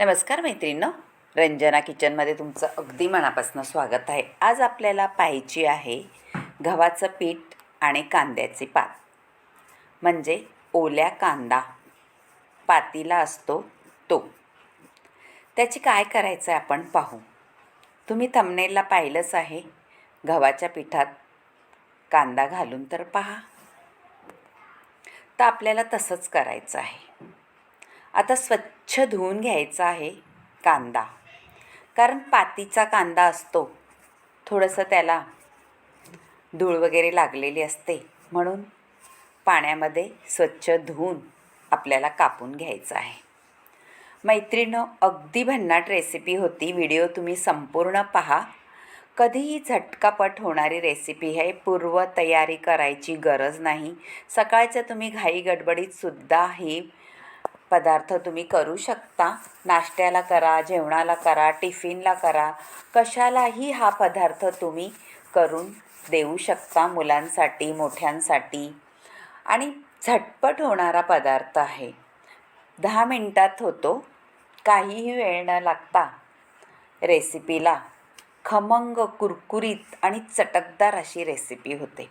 नमस्कार मैत्रिणींनो रंजना किचनमध्ये तुमचं अगदी मनापासून स्वागत आहे. आज आपल्याला पाहायची आहे गव्हाचं पीठ आणि कांद्याचे पात. म्हणजे ओल्या कांदा पातीला असतो तो. त्याची काय करायचं आहे आपण पाहू. तुम्ही थमनेला पाहिलंच आहे. गव्हाच्या पिठात कांदा घालून तर पहा. तर आपल्याला तसंच करायचं आहे. आता स्वच्छ धुवून घ्यायचा आहे कांदा. कारण पातीचा कांदा असतो. थोडंसं त्याला धूळ वगैरे लागलेली असते. म्हणून पाण्यामध्ये स्वच्छ धुवून आपल्याला कापून घ्यायचं आहे. मैत्रिणं अगदी भन्नाट रेसिपी होती. व्हिडिओ तुम्ही संपूर्ण पहा. कधीही झटकापट होणारी रेसिपी आहे पूर्वतयारी करायची गरज नाही. सकाळच्या तुम्ही घाई गडबडीतसुद्धा ही पदार्थ तुम्ही करू शकता. नाश्त्याला करा जेवणाला करा टिफिनला करा. कशालाही हा पदार्थ तुम्ही करून देऊ शकता मुलांसाठी मोठ्यांसाठी. आणि झटपट होणारा पदार्थ आहे. दहा मिनटात होतो. काहीही वेळ न लागता रेसिपीला खमंग कुरकुरीत आणि चटकदार अशी रेसिपी होते.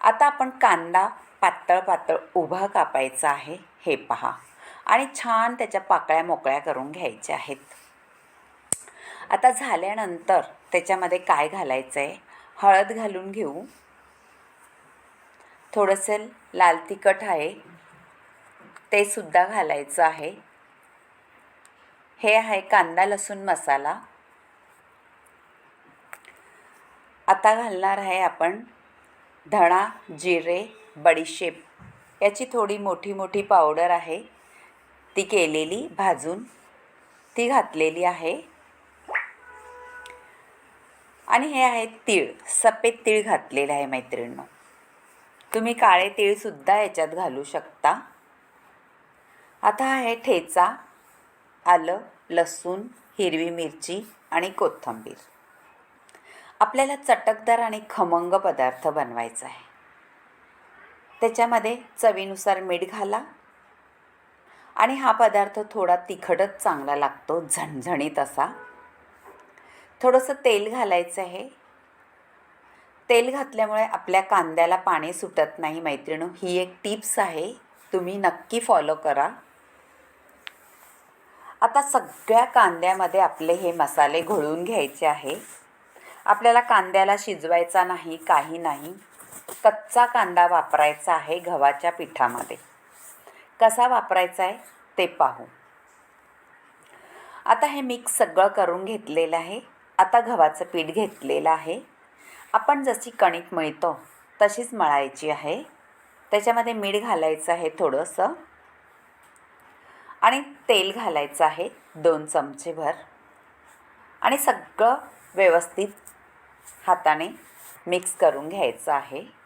आता आपण कांदा पातळ पातळ उभा कापायचा आहे. हे पहा. आणि छान त्याच्या पाकळ्या मोकळ्या करून घ्यायच्या आहेत. आता झाल्यानंतर त्याच्यामध्ये काय घालायचं आहे हळद घालून घेऊ. थोडंसं लाल तिखट आहे. ते सुद्धा घालायचं आहे. हे आहे कांदा लसूण मसाला. आता घालणार आहे आपण धणा जिरे बडीशेप याची थोडी मोठी मोठी पावडर आहे. ती केलेली भाजून ती घातलेली आहे. आणि हे आहे तीळ सफेद तीळ घातलेलं आहे मैत्रिणींनो. तुम्ही काळे तीळसुद्धा याच्यात घालू शकता. आता आहे ठेचा आलं लसूण हिरवी मिरची आणि कोथिंबीर. आपल्याला चटकदार आणि खमंग पदार्थ बनवायचा आहे. त्याच्यामध्ये चवीनुसार मीठ घाला आणि हा पदार्थ थोडा तिखटच चांगला लागतो झणझणीत असा. थोडंसं तेल घालायचं आहे. तेल घातल्यामुळे आपल्या कांद्याला पाणी सुटत नाही मैत्रिणू. ही एक टिप्स आहे. तुम्ही नक्की फॉलो करा. आता सगळ्या कांद्यामध्ये आपले हे मसाले घोळून घ्यायचे आहे. आपल्याला कांद्याला शिजवायचा नाही काही नाही. कच्चा कांदा वापरायचा आहे गव्हाच्या पिठामध्ये. कसा वापरायचा आहे ते पाहू. आता हे मिक्स सगळं करून घेतलेलं आहे. आता गव्हाचं पीठ घेतलेलं आहे. आपण जशी कणिक मळतो तशीच मळायची आहे. त्याच्यामध्ये मीठ घालायचं आहे थोडंसं. आणि तेल घालायचं आहे दोन चमचेभर. आणि सगळं व्यवस्थित हाताने मिक्स करून घ्यायचं आहे.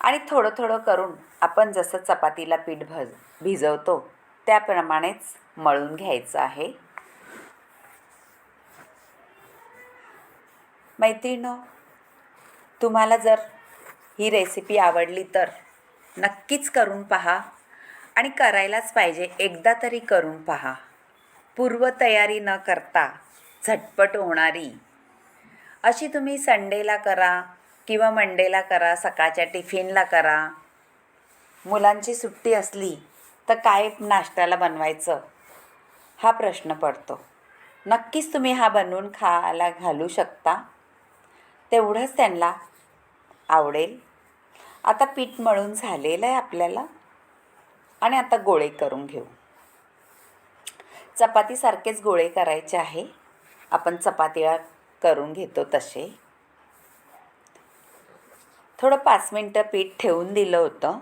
आणि थोडं थोडं करून आपण जसं चपातीला पीठ भज भिजवतो त्याप्रमाणेच मळून घ्यायचं आहे. मैत्रिणो तुम्हाला जर ही रेसिपी आवडली तर नक्कीच करून पहा आणि करायलाच पाहिजे. एकदा तरी करून पहा. पूर्वतयारी न करता झटपट होणारी. अशी तुम्ही संडेला करा किंवा मंडेला करा सकाळच्या टिफिनला करा. मुलांची सुट्टी असली तर काय नाश्त्याला बनवायचं? हा प्रश्न पडतो. नक्कीच तुम्ही हा बनवून खायला घालू शकता. तेवढंच त्यांना आवडेल. आता पीठ मळून झालेलं आहे आपल्याला. आणि आता गोळे करून घेऊ. चपातीसारखेच गोळे करायचे आहे. आपण चपातीला करून घेतो तसे. थोडं पाच मिनटं पीठ ठेवून दिलं होतं.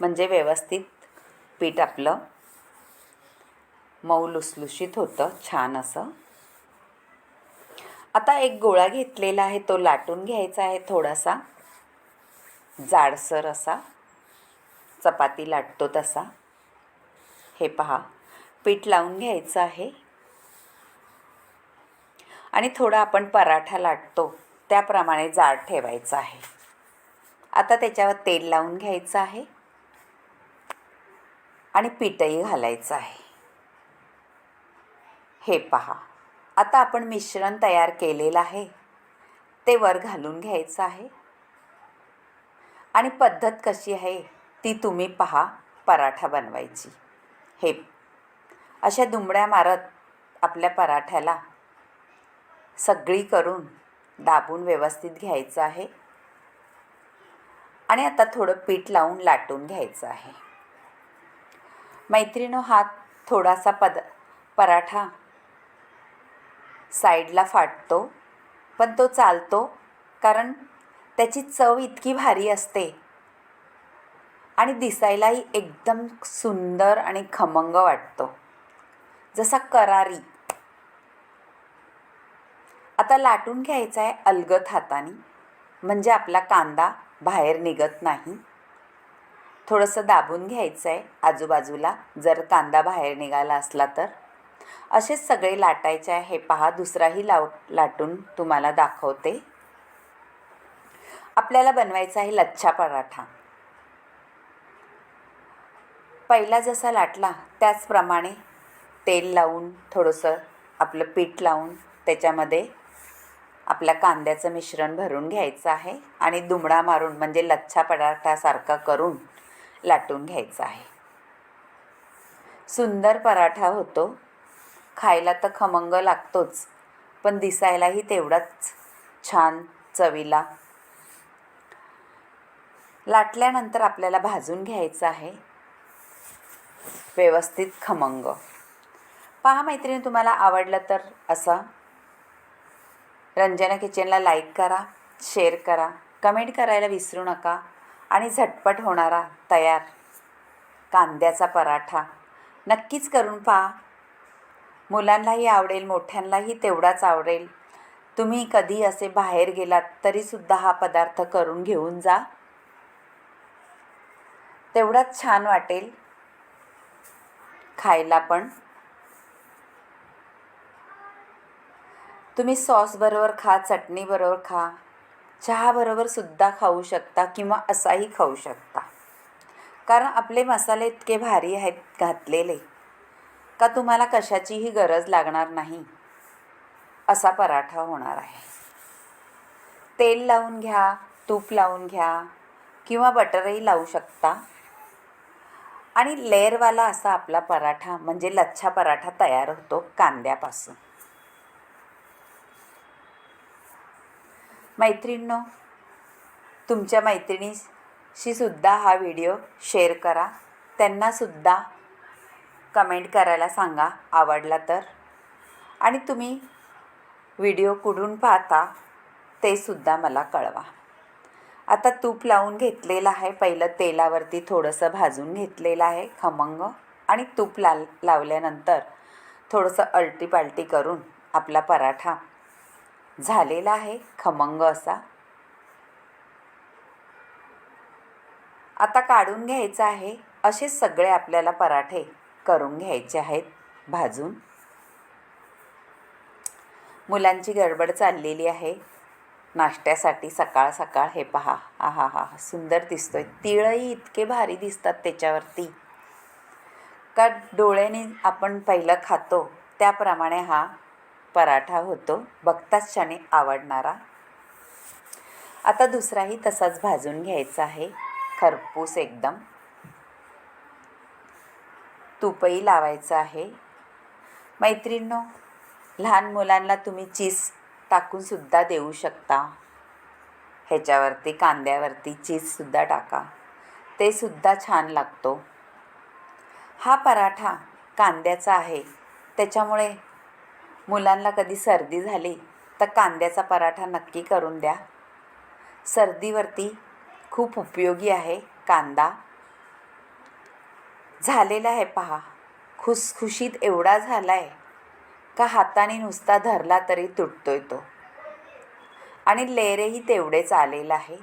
म्हणजे व्यवस्थित पीठ आपलं मऊ लुसलुशीत होतं छान असं. आता एक गोळा घेतलेला आहे तो लाटून घ्यायचा आहे थोडासा. जाडसर असा. चपाती लाटतो तसा. हे पहा पीठ लावून घ्यायचं आहे. आणि थोडा आपण पराठा लाटतो. त्याप्रमाणे जाड ठेवायचं आहे. आता त्याच्यावर तेल लावून घ्यायचं आहे. आणि पीठही घालायचं आहे. हे पहा. आता आपण मिश्रण तयार केलेलं आहे. ते वर घालून घ्यायचं आहे. आणि पद्धत कशी आहे ती तुम्ही पहा पराठा बनवायची. हे अशा दुमड्या मारत आपल्या पराठ्याला सगळी करून दाबून व्यवस्थित घ्यायचं आहे. आणि आता थोडं पीठ लावून लाटून घ्यायचं आहे. मैत्रिणो हा थोडासा पद पराठा साईडला फाटतो पण तो चालतो कारण त्याची चव इतकी भारी असते. आणि दिसायलाही एकदम सुंदर आणि खमंग वाटतो. जसा करारी. आता लाटून घ्यायचा आहे अलगत हाताने. म्हणजे आपला कांदा बाहेर निघत नाही. थोडंसं दाबून घ्यायचं आहे आजूबाजूला. जर कांदा बाहेर निघाला असला तर. असेच सगळे लाटायचे आहे हे पहा. दुसराही लाव लाटून तुम्हाला दाखवते. आपल्याला बनवायचा आहे लच्छा पराठा. पहिला जसा लाटला त्याचप्रमाणे तेल लावून थोडंसं आपलं पीठ लावून त्याच्यामध्ये आपल्या कांद्याचं मिश्रण भरून घ्यायचं आहे आणि दुमडा मारून म्हणजे लच्छा पराठासारखा करून लाटून घ्यायचा आहे. सुंदर पराठा होतो. खायला तर खमंग लागतोच पण दिसायलाही तेवढाच छान चवीला. लाटल्यानंतर आपल्याला भाजून घ्यायचं आहे. व्यवस्थित खमंग. पहा मैत्रिणी तुम्हाला आवडलं तर असं रंजना किचनला लाईक करा शेअर करा कमेंट करायला विसरू नका आणि झटपट होणारा तयार कांद्याचा पराठा नक्कीच करून पहा. मुलांनाही आवडेल मोठ्यांनाही तेवढाच आवडेल. तुम्ही कधी असे बाहेर गेलात तरीसुद्धा हा पदार्थ करून घेऊन जा. तेवढाच छान वाटेल खायला पण. तुम्ही सॉसबरोबर खा चटणीबरोबर खा चहाबरोबर सुद्धा खाऊ शकता किंवा असाही खाऊ शकता. कारण आपले मसाले इतके भारी आहेत घातलेले का तुम्हाला कशाचीही गरज लागणार नाही. असा पराठा होणार आहे. तेल लावून घ्या तूप लावून घ्या किंवा बटरही लावू शकता. आणि लेअरवाला असा आपला पराठा म्हणजे लच्छा पराठा तयार होतो कांद्यापासून. मैत्रिणींनो तुमच्या मैत्रिणीशी सुद्धा हा व्हिडिओ शेअर करा. त्यांनासुद्धा कमेंट करायला सांगा आवडला तर. आणि तुम्ही व्हिडिओ कुठून पाहता ते सुद्धा मला कळवा. आता तूप लावून घेतलेलं आहे. पहिलं तेलावरती थोडंसं भाजून घेतलेलं आहे खमंग. आणि तूप ला लावल्यानंतर थोडंसं अल्टीपाल्टी करून आपला पराठा झालेला आहे खमंग असा. आता काढून घ्यायचं आहे असे सगळे आपल्याला पराठे करून घ्यायचे आहेत भाजून. मुलांची गडबड चाललेली आहे. नाश्त्यासाठी सकाळ सकाळ हे पहा. आहा हा सुंदर दिसतोय. तिळही इतके भारी दिसतात त्याच्यावरती. का डोळ्याने आपण पहिलं खातो त्याप्रमाणे हा पराठा होतो. बघताच क्षणी आवडणारा. आता दुसराही तसाच भाजून घ्यायचा आहे. खरपूस एकदम. तूपही लावायचं आहे. मैत्रिणींनो लहान मुलांना तुम्ही चीज टाकूनसुद्धा देऊ शकता. ह्याच्यावरती कांद्यावरती चीजसुद्धा टाका. ते सुद्धा छान लागतो. हा पराठा कांद्याचा आहे. त्याच्यामुळे मुलांना कधी सर्दी झाली तर कांद्याचा पराठा नक्की करून द्या. सर्दीवरती खूप उपयोगी आहे कांदा. झालेला आहे पहा. खुसखुशीत एवढा झाला आहे का हाताने नुसता धरला तरी तुटतोय तो. आणि लेरेही तेवढेच आलेलं आहे.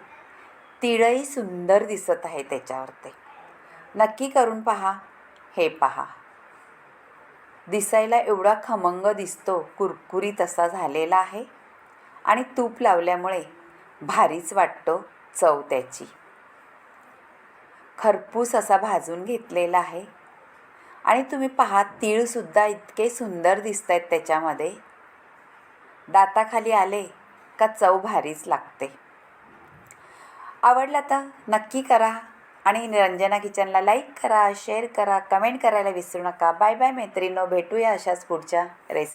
तिळही सुंदर दिसत आहे त्याच्यावरती. नक्की करून पहा. हे पहा. दिसायला एवढा खमंग दिसतो कुरकुरीत असा झालेला आहे. आणि तूप लावल्यामुळे भारीच वाटतो चव त्याची. खरपूस असा भाजून घेतलेला आहे. आणि तुम्ही पहा तीळसुद्धा इतके सुंदर दिसत आहेत त्याच्यामध्ये. दाताखाली आले का चव भारीच लागते. आवडलं तर नक्की करा. आणि निरंजना किचनला लाईक करा शेअर करा कमेंट करायला विसरू नका. बाय बाय मैत्रिणो भेटूया अशाच पुढच्या रेसिपी